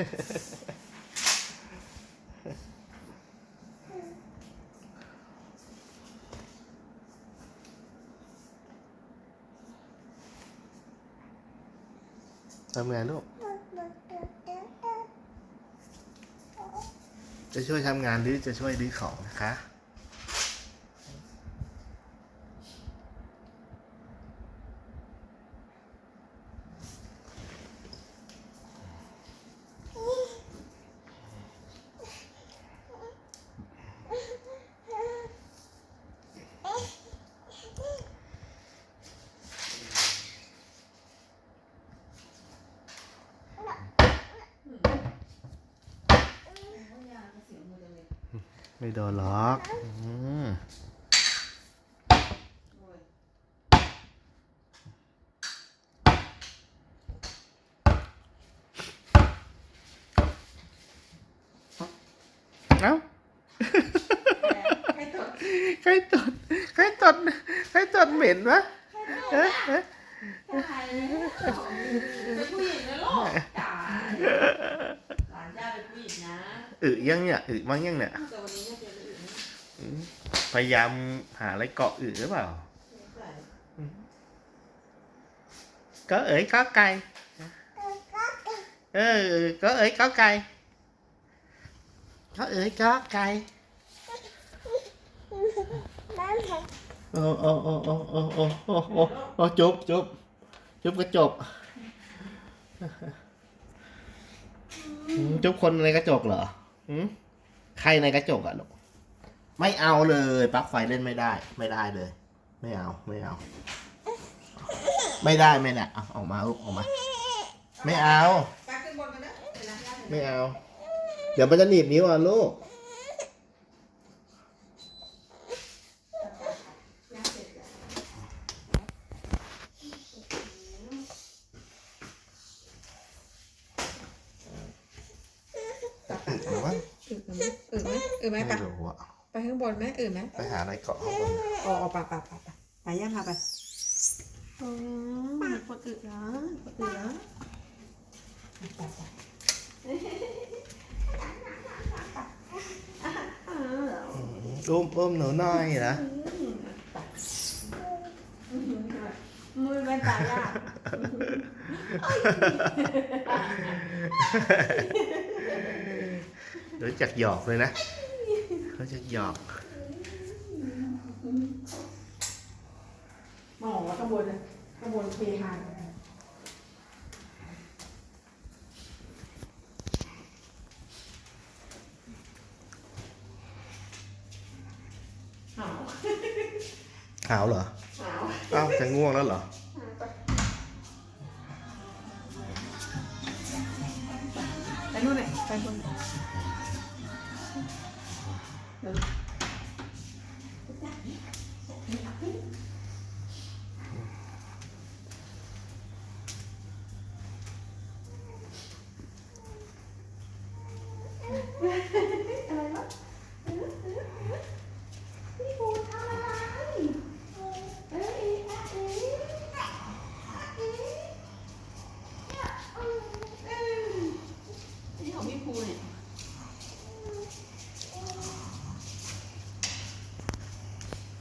ทำงานลูก จะช่วยทำงานหรือจะช่วยรื้อของนะคะ ไม่โดนหรอกอืมเอ้าใครตดใครตดใครตดใครตดเหม็นวะเอ๊ะเอ๊ะ ตายแล้วเป็นผู้หญิงนะลูกจ๋าหลานย่าเป็นผู้หญิงนะ อึยังเนี่ยอึมั้งยังเนี่ยพยายามหาอะไรเกาะอึหรือเปล่าก็เอ๋ยก็ไก่เออก็เอ๋ยก็ไก่ก็เอ๋ยก็ไก่โอ้โอ้โอ้โอ้โอ้โอ้โอ้โอ้โอ้จบจบจบก็จบอืจบคนในกระจกเหรอ หืมใครในกระจกอะลูกไม่เอาเลยปลั๊กไฟเล่นไม่ได้ ไม่ได้เลย ไม่เอาไม่เอา ไม่ได้ไม่ได้เอาออกมาลูกออกมา ไม่เอาไปขึ้นบนกันนะเดี๋ยวนะ ไม่เอา เดี๋ยวมันจะหนีบนิ้วอะลูก ย่าเสร็จแล้ว หรือว่า อืดไหมอืดไหมอืดไหมไม่ไปรู้อะไปข้างบนไหมอืดไหมไปหาอะไรเกาะข้างบนออกออกไปไปไปไปไปย่าพาไปอ๋อคนอื่นเหรอคนอื่นเหรอไปไปอุ้มอุ้มหนูหน่อยเหรอมือเป็นตายาก รู้จักหยอกเลยนะเขาจะหยอกมองว่าข้างบนน่ะข้างบนเทหานหาวหาวเหรอหาวอ้าวจะง่วงแล้วเหรอไปนู่นไหนไปบน Those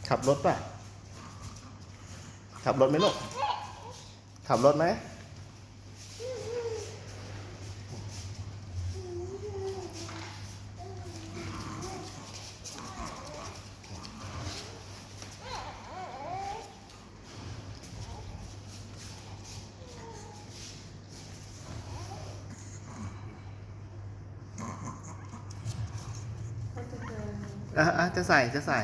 ขับรถป่ะ ขับรถไหมลูก ขับรถไหมเขาจะเดินอะอะจะใส่ จะใส่